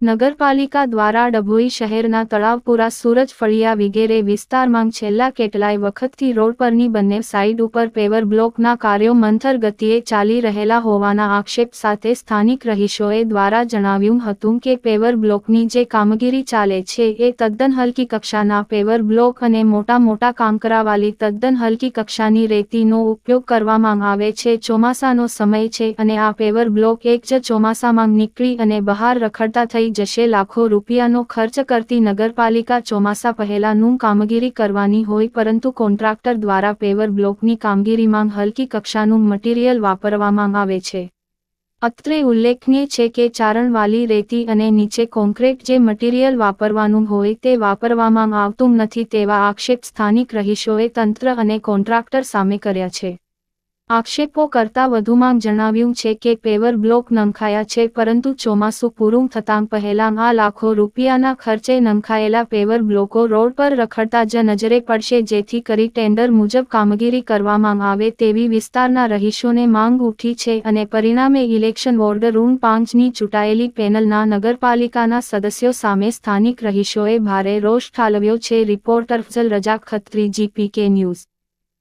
નગરપાલિકા દ્વારા ડભોઈ શહેરના તળાવપુરા સુરજ ફળિયા વિગેરે વિસ્તારમાં છેલ્લા કેટલાય વખતથી રોડ પરની બંને સાઇડ ઉપર પેવર બ્લોકના કાર્યો મંથર ગતિએ ચાલી રહેલા હોવાના આક્ષેપ સાથે સ્થાનિક રહીશોએ દ્વારા જણાવ્યું હતું કે પેવર બ્લોકની જે કામગીરી ચાલે છે એ તદ્દન હલકી કક્ષાના પેવર બ્લોક અને મોટા મોટા કામ કરાવાલી તદ્દન હલકી કક્ષાની રેતીનો ઉપયોગ કરવામાં આવે છે, ચોમાસાનો સમય છે અને આ પેવર બ્લોક એક જ ચોમાસામાં નીકળી અને બહાર રખડતા થઈ જશે. લાખો રૂપિયાનો ખર્ચ કરતી નગરપાલિકા ચોમાસા પહેલાનું કામગીરી કરવાની હોય, પરંતુ કોન્ટ્રાક્ટર દ્વારા પેવર બ્લોકની કામગીરીમાં હલકી કક્ષાનું મટીરીયલ વાપરવામાં આવે છે. અત્રે ઉલ્લેખનીય છે કે ચારણવાલી રેતી અને નીચે કોન્ક્રીટ જે મટીરીયલ વાપરવાનું હોય તે વાપરવામાં આવતું નથી તેવા આક્ષેપ સ્થાનિક રહીશોએ તંત્ર અને કોન્ટ્રાક્ટર સામે કર્યા છે. આક્ષેપો કરતા વધુમાં જણાવ્યું છે કે પેવર બ્લોક નંખાયા છે, પરંતુ ચોમાસું પૂરું થતાં પહેલાં આ લાખો રૂપિયાના ખર્ચે નંખાયેલા પેવર બ્લોકો રોડ પર રખડતા જ નજરે પડશે, જેથી કરી ટેન્ડર મુજબ કામગીરી કરવામાં આવે તેવી વિસ્તારના રહીશોને માંગ ઉઠી છે અને પરિણામે ઇલેક્શન વોર્ડ રૂમ પાંચની ચૂંટાયેલી પેનલના નગરપાલિકાના સદસ્યો સામે સ્થાનિક રહીશોએ ભારે રોષ ઠાલવ્યો છે. રિપોર્ટર ફજલ રજા ખત્રી, જીપીકે ન્યૂઝ.